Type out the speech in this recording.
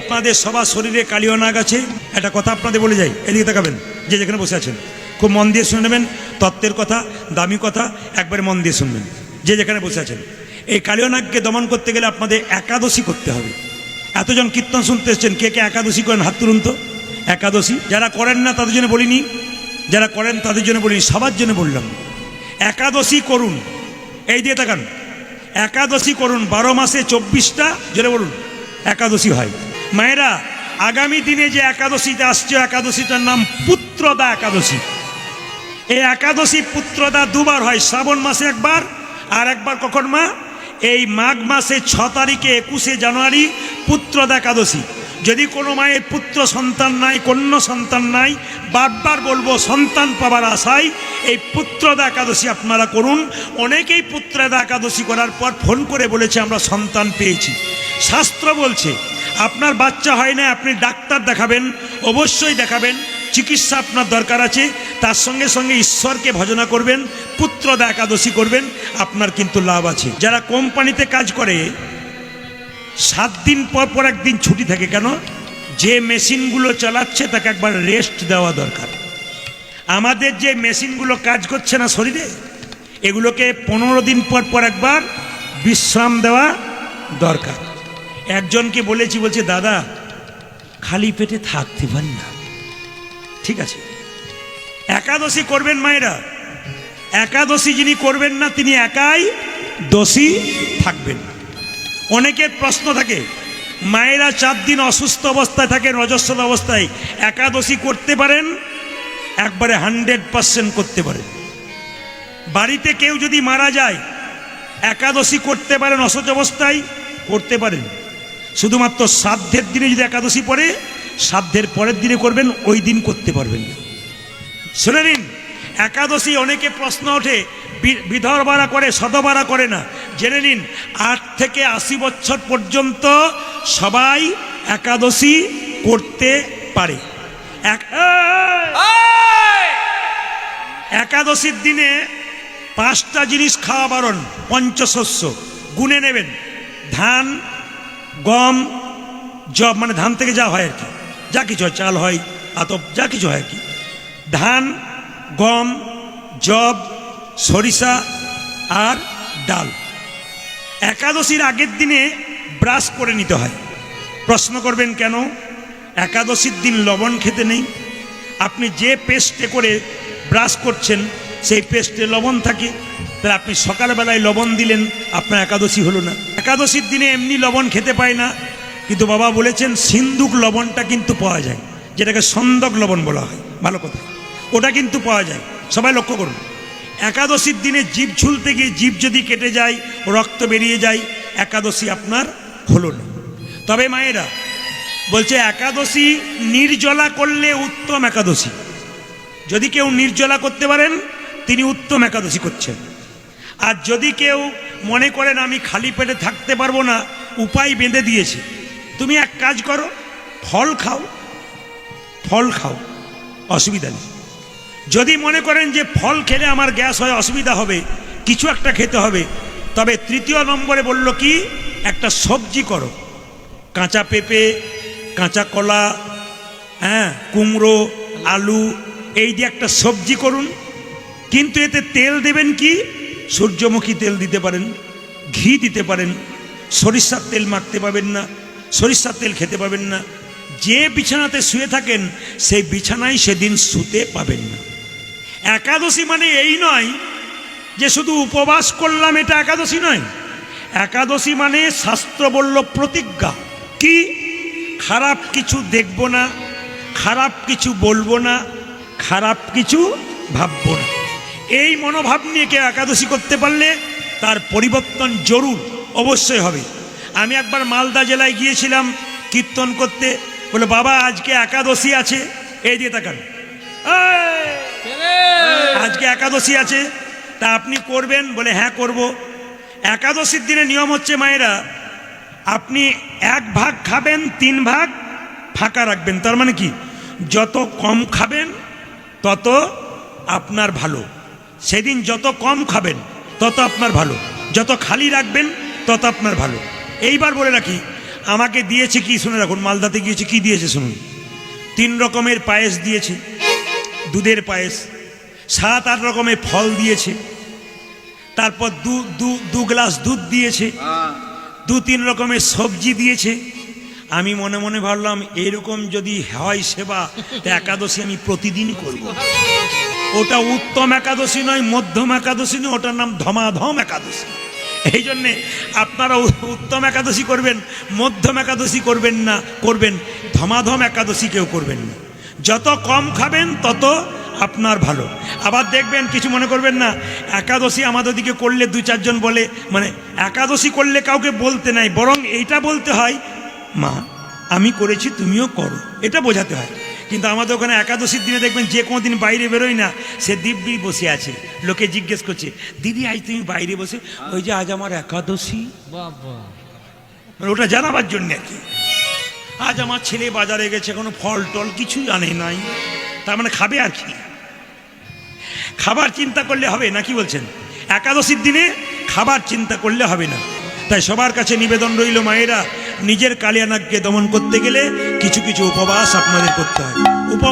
আপনাদের সবার শরীরে কালীয় নাগ আছে। একটা কথা আপনাদের বলে যাই, এদিকে তাকাবেন, যে যেখানে বসে আছেন। খুব মন দিয়ে শুনে নেবেন, তত্ত্বের কথা, দামি কথা, একবারে মন দিয়ে শুনবেন, যে যেখানে বসে আছেন। এই কালীয় নাগকে দমন করতে গেলে আপনাদের একাদশী করতে হবে। এতজন কীর্তন শুনতে এসছেন, কে কে একাদশী করেন? হাত তুলুন তো। একাদশী, যারা করেন না, তাদের জন্য বলিনি। যারা করেন, তাদের জন্য বলিনি, সবার জন্য বললাম। একাদশী করুন। এই দিয়ে তাকান। একাদশী করুন, বারো মাসে চব্বিশটা জেনে বলুন, একাদশী হয়। মায়েরা, আগামী দিনে যে একাদশীতে আসছে, একাদশীটার নাম পুত্রদা একাদশী। এই একাদশী পুত্রদা দুবার হয়, শ্রাবণ মাসে একবার, আর একবার কখন মা? এই মাঘ মাসে ছ তারিখে একুশে জানুয়ারি পুত্রদা একাদশী। যদি কোনো মায়ের পুত্র সন্তান নাই, কন্যা সন্তান নাই, বারবার বলব, সন্তান পাবার আশায় এই পুত্রদা একাদশী আপনারা করুন। অনেকেই পুত্রদা একাদশী করার পর ফোন করে বলেছে, আমরা সন্তান পেয়েছি। শাস্ত্র বলছে আপনার বাচ্চা হয় না, আপনি ডাক্তার দেখাবেন, অবশ্যই দেখাবেন, চিকিৎসা আপনার দরকার আছে, তার সঙ্গে সঙ্গে ঈশ্বরকে ভজনা করবেন পুত্রদা একাদশী করবেন, আপনার কিন্তু লাভ আছে। যারা কোম্পানিতে কাজ করে, সাত দিন পর পর একদিন ছুটি থাকে কেন? যে মেশিনগুলো চালাচ্ছে, তাকে একবার রেস্ট দেওয়া দরকার। আমাদের যে মেশিনগুলো কাজ করছে না শরীরে, এগুলোকে পনেরো দিন পর পর একবার বিশ্রাম দেওয়া দরকার। একজনকে বলেছি, বলছে, দাদা, খালি পেটে থাকতে পারি না। ঠিক আছে। একাদশী করবেন মায়েরা। একাদশী যিনি করবেন না, তিনি একাই দোষী থাকবেন। অনেকের প্রশ্ন থাকে, মায়েরা চার দিন অসুস্থ অবস্থায় থাকেন রজস্বল অবস্থায় একাদশী করতে পারেন? একবারে হান্ড্রেড পার্সেন্ট করতে পারেন। বাড়িতে কেউ যদি মারা যায়, একাদশী করতে পারেন, অসুস্থ অবস্থায় করতে পারেন। শুধুমাত্র শ্রাদ্ধের দিনে যদি একাদশী পড়ে শ্রাদ্ধের পরের দিনে করবেন ওই দিন করতে পারবেন না। শুনে নিন একাদশী অনেকে প্রশ্ন ওঠে বি- বিধবারা করে শতবারা করে না। জেনে নিন আট থেকে আশি বছর পর্যন্ত সবাই একাদশী করতে পারে। এক- একাদশীর দিনে পাঁচটা জিনিস খাওয়া বারণ পঞ্চশস্য। গুনে নেবেন। ধান গম, জব মানে ধান থেকে যা হয় আর কি। যা কিছু হয়, চাল হয়, আতপ, যা কিছু হয় আর কি। ধান, গম, জব, সরিষা আর ডাল। একাদশীর আগের দিনে ব্রাশ করে নিতে হয়। প্রশ্ন করবেন কেন? একাদশীর দিন লবণ খেতে নেই। আপনি যে পেস্টে করে ব্রাশ করছেন, সেই পেস্টে লবণ থাকে। তাহলে আপনি সকালবেলায় লবণ দিলেন, আপনার একাদশী হলো না। একাদশীর দিনে এমনি লবণ খেতে পায় না। কিন্তু বাবা বলেছেন, সিন্ধুক লবণটা কিন্তু পাওয়া যায়। যেটাকে সন্দক লবণ বলা হয়। ভালো কথা। ওটা কিন্তু পাওয়া যায়। সবাই লক্ষ্য করুন। একাদশীর দিনে জীব ঝুলতে গিয়ে জীব যদি কেটে যায়, রক্ত বেরিয়ে যায়, একাদশী আপনার হলো না। তবে মায়েরা, বলছে একাদশী নির্জলা করলে উত্তম একাদশী। যদি কেউ নির্জলা করতে পারেন, তিনি উত্তম একাদশী করছেন। আর যদি কেউ মনে করেন আমি খালি পেটে থাকতে পারব না, উপায় বেঁধে দিয়েছে। তুমি এক কাজ করো, ফল খাও ফল খাও, অসুবিধা নেই। যদি মনে করেন যে ফল খেলে আমার গ্যাস হয়, অসুবিধা হবে, কিছু একটা খেতে হবে, তবে তৃতীয় নম্বরে বলল কি, একটা সবজি করো। কাঁচা পেঁপে, কাঁচা কলা হ্যাঁ কুমড়ো, আলু, এই দিয়ে একটা সবজি করুন। কিন্তু এতে তেল দেবেন কি? সূর্যমুখী তেল দিতে পারেন, ঘি দিতে পারেন, সরিষার তেল মাখতে পাবেন না, সরিষার তেল খেতে পাবেন না। যে বিছানাতে শুয়ে থাকেন, সেই বিছানায় সেদিন শুতে পাবেন না। একাদশী মানে এই নয় যে শুধু উপবাস করলাম, এটা একাদশী নয়। একাদশী মানে শাস্ত্র বলল প্রতিজ্ঞা। কি? খারাপ কিছু দেখব না, খারাপ কিছু বলব না, খারাপ কিছু ভাববো না। এই মনোভাব নিয়ে কেউ একাদশী করতে পারলে তার পরিবর্তন জরুর অবশ্যই হবে। আমি একবার মালদা জেলায় গিয়েছিলাম কীর্তন করতে। বলে বাবা আজকে একাদশী আছে। এই দিয়ে তাকান। আজকে একাদশী আছে তা আপনি করবেন? বলে হ্যাঁ করব। একাদশীর দিনে নিয়ম হচ্ছে মায়েরা আপনি এক ভাগ খাবেন তিন ভাগ ফাঁকা রাখবেন। তার মানে কি? যত কম খাবেন তত আপনার ভালো। সেদিন যত কম খাবেন তত আপনার ভালো। যত খালি রাখবেন তত আপনার ভালো। এইবার বলে রাখি আমাকে দিয়েছে কি শুনে রাখুন মালদাতে গিয়েছে কি দিয়েছে শুনুন। তিন রকমের পায়েস দিয়েছে দুধের পায়েস সাত আট রকমের ফল দিয়েছে তারপর দু দু দু গ্লাস দুধ দিয়েছে দু তিন রকমের সবজি দিয়েছে আমি মনে মনে ভাবলাম, এরকম যদি হয় সেবা একাদশী আমি প্রতিদিন করব। ওটা উত্তম একাদশী নয়, মধ্যম একাদশী নয়, ওটার নাম ধমাধম একাদশী। এই জন্যে আপনারা উত্তম একাদশী করবেন, মধ্যম একাদশী করবেন না, করবেন ধমাধম একাদশী কেউ করবেন না। যত কম খাবেন, তত আপনার ভালো। আবার দেখবেন, কিছু মনে করবেন না, একাদশী আমাদের দিকে করলে দু চারজন বলে মানে একাদশী করলে কাউকে বলতে নাই, বরং এইটা বলতে হয় মা আমি করেছি তুমিও করো। এটা বোঝাতে হয়। কিন্তু আমাদের ওখানে একাদশীর দিনে দেখবেন যে কোনো দিন বাইরে বেরোয় না সে দিব্যি বসে আছে। লোকে জিজ্ঞেস করছে দিদি আজ তুমি বাইরে বসে ওই যে আজ আমার একাদশী? বাবা। মানে ওটা জানাবার জন্য আর কি। আজ আমার ছেলে বাজারে গেছে কোনো ফল টল কিছুই আনে নাই। তার মানে খাবে আর কি? খাবার চিন্তা করলে হবে না কি বলছেন? একাদশীর দিনে খাবার চিন্তা করলে হবে না। তাই সবার কাছে নিবেদন রইল মায়েরা নিজের কালিয়ানাগকে দমন করতে গেলে কিছু কিছু উপবাস আপনাদের করতে হয়। উপ